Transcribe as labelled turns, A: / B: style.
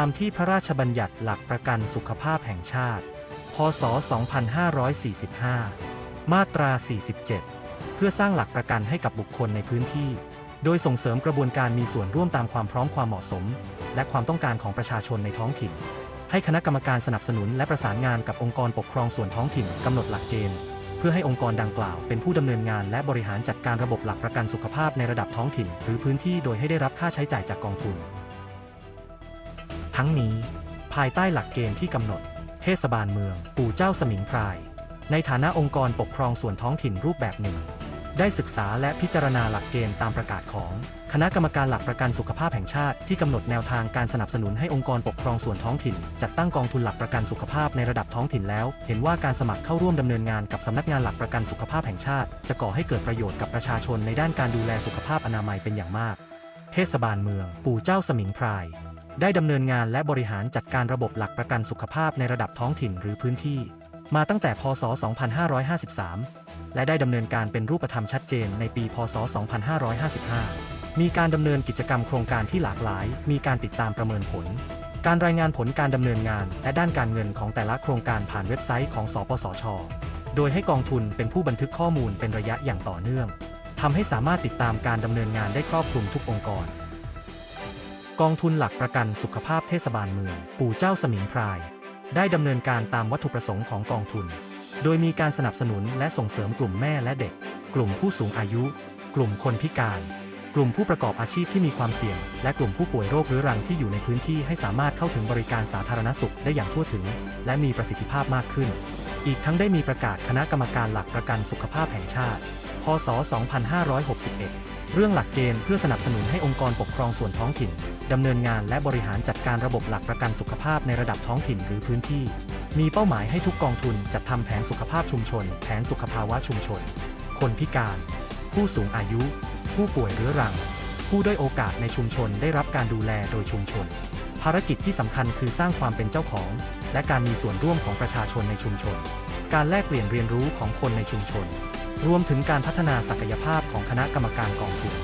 A: ามที่พระราชบัญญัติหลักประกันสุขภาพแห่งชาติ พศ 2545 มาตรา 47 เพื่อสร้างหลักประกันให้กับบุคคลในพื้นที่ โดยส่งเสริมกระบวนการมีส่วนร่วมตามความพร้อมความเหมาะสม และความต้องการของประชาชนในท้องถิ่น ให้คณะกรรมการสนับสนุนและประสานงานกับองค์กรปกครองส่วนท้องถิ่นกำหนดหลักเกณฑ์เพื่อให้องค์กรดังกล่าวเป็นผู้ดำเนินงานและบริหารจัดการระบบหลักประกันสุขภาพในระดับท้องถิ่น หรือพื้นที่โดยให้ได้รับค่าใช้จ่ายจากกองทุน ทั้งนี้ ภายใต้หลักเกณฑ์ที่กำหนด เทศบาลเมือง ปู่เจ้าสมิงพราย ในฐานะองค์กรปกครองส่วนท้องถิ่นรูปแบบหนึ่ง ได้ศึกษาและพิจารณาหลักเกณฑ์ตามประกาศของ คณะกรรมการหลักประกันสุขภาพแห่งชาติที่กำหนดแนวทางการสนับสนุนให้องค์กรปกครองส่วนท้องถิ่น จัดตั้งกองทุนหลักประกันสุขภาพในระดับท้องถิ่นแล้ว เห็นว่าการสมัครเข้าร่วมดำเนินงานกับสำนักงานหลักประกันสุขภาพแห่งชาติ จะก่อให้เกิดประโยชน์กับประชาชนในด้านการดูแลสุขภาพอนามัยเป็นอย่างมาก เทศบาลเมือง ปู่เจ้าสมิงพราย ได้ดำเนินงานและบริหารจัดการระบบหลักประกันสุขภาพในระดับท้องถิ่นหรือพื้นที่ มาตั้งแต่พศ 2553 และได้ดำเนินการเป็นรูปธรรมชัดเจนในปี พศ 2555 มีการดำเนินกิจกรรมโครงการที่หลากหลาย มีการติดตามประเมินผล การรายงานผลการดำเนินงานและด้านการเงินของแต่ละโครงการผ่านเว็บไซต์ของ สปสช โดยให้กองทุนเป็นผู้บันทึกข้อมูลเป็นระยะอย่างต่อเนื่องทำให้สามารถติดตามการดำเนินงานได้ครอบคลุมทุกองค์กร กองทุนหลักประกันสุขภาพเทศบาลเมือง ปู่เจ้าสมิงพราย ได้ดำเนินการตามวัตถุประสงค์ของกองทุน โดยมีการสนับสนุนและส่งเสริมกลุ่มแม่และเด็ก กลุ่มผู้สูงอายุ กลุ่มคนพิการ กลุ่มผู้ประกอบอาชีพที่มีความเสี่ยง และกลุ่มผู้ป่วยโรคเรื้อรังที่อยู่ในพื้นที่ให้สามารถเข้าถึงบริการสาธารณสุขได้อย่างทั่วถึง และมีประสิทธิภาพมากขึ้น อีกทั้งได้มีประกาศคณะกรรมการหลักประกันสุขภาพแห่งชาติ พศ 2561 เรื่องหลักเกณฑ์เพื่อสนับสนุนให้องค์กรปกครองส่วนท้องถิ่นดำเนินงานและบริหารจัดการระบบหลักประกันสุขภาพในระดับท้องถิ่นหรือพื้นที่ มีเป้าหมายให้ทุกกองทุนจัดทำแผนสุขภาพชุมชน แผนสุขภาวะชุมชน คนพิการ ผู้สูงอายุ ผู้ป่วยเรื้อรัง ผู้ด้อยโอกาสในชุมชนได้รับการดูแลโดยชุมชน ภารกิจที่สำคัญคือสร้างความเป็นเจ้าของ และการมีส่วนร่วมของประชาชนในชุมชน การแลกเปลี่ยนเรียนรู้ของคนในชุมชน รวมถึงการพัฒนาศักยภาพของคณะกรรมการกองทุน